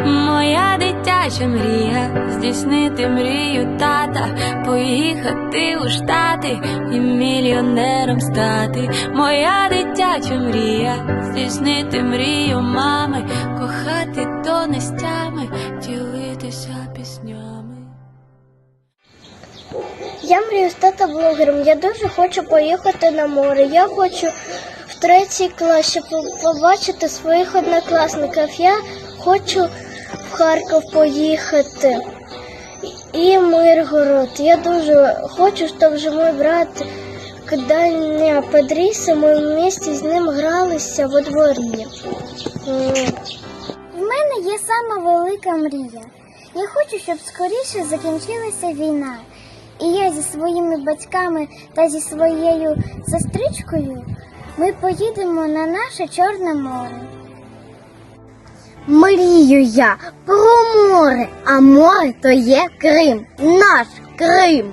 Моя дитяча мрія здійснити мрію тата, поїхати у штати і мільйонером стати. Моя дитяча мрія здійснити мрію мами, кохати донестями, ділитися піснями. Я мрію стати блогером. Я дуже хочу поїхати на море. Я хочу в третій класі побачити своїх однокласників. Я хочу в Харків поїхати. І Миргород. Я дуже хочу, щоб же мій брат, коли не подрісся, ми вместе з ним гралися во дворі. В мене є сама велика мрія. Я хочу, щоб скоріше закінчилася війна. І я зі своїми батьками та зі своєю сестричкою ми поїдемо на наше Чорне море. Мрію я про море, а море то є Крим, наш Крим.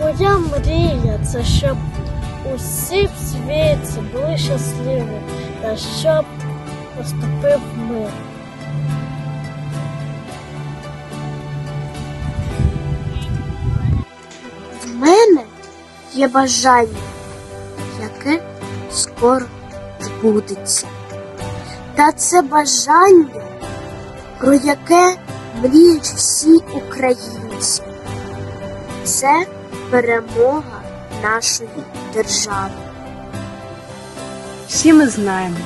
Моя мрія це щоб усі в світі були щасливі та щоб наступив мир. В мене є бажання, яке скоро збудеться. Та це бажання, про яке мріють всі українці. Це перемога нашої держави. Всі ми знаємо,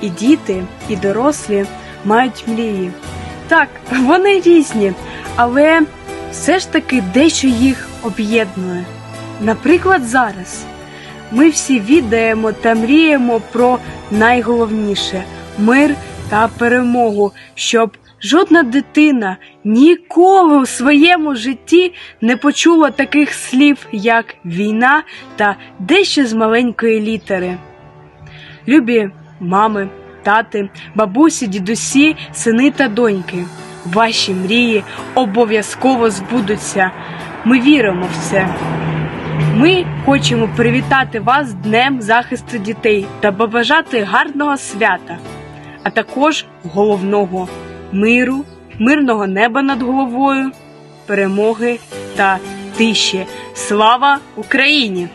і діти, і дорослі мають мрії. Так, вони різні, але все ж таки дещо їх об'єднує. Наприклад, зараз ми всі відаємо та мріємо про найголовніше мир та перемогу, щоб жодна дитина ніколи у своєму житті не почула таких слів, як війна та дещо з маленької літери. Любі мами, тати, бабусі, дідусі, сини та доньки. Ваші мрії обов'язково збудуться. Ми віримо в це. Ми хочемо привітати вас Днем захисту дітей та побажати гарного свята, а також головного миру, мирного неба над головою, перемоги та тиші. Слава Україні!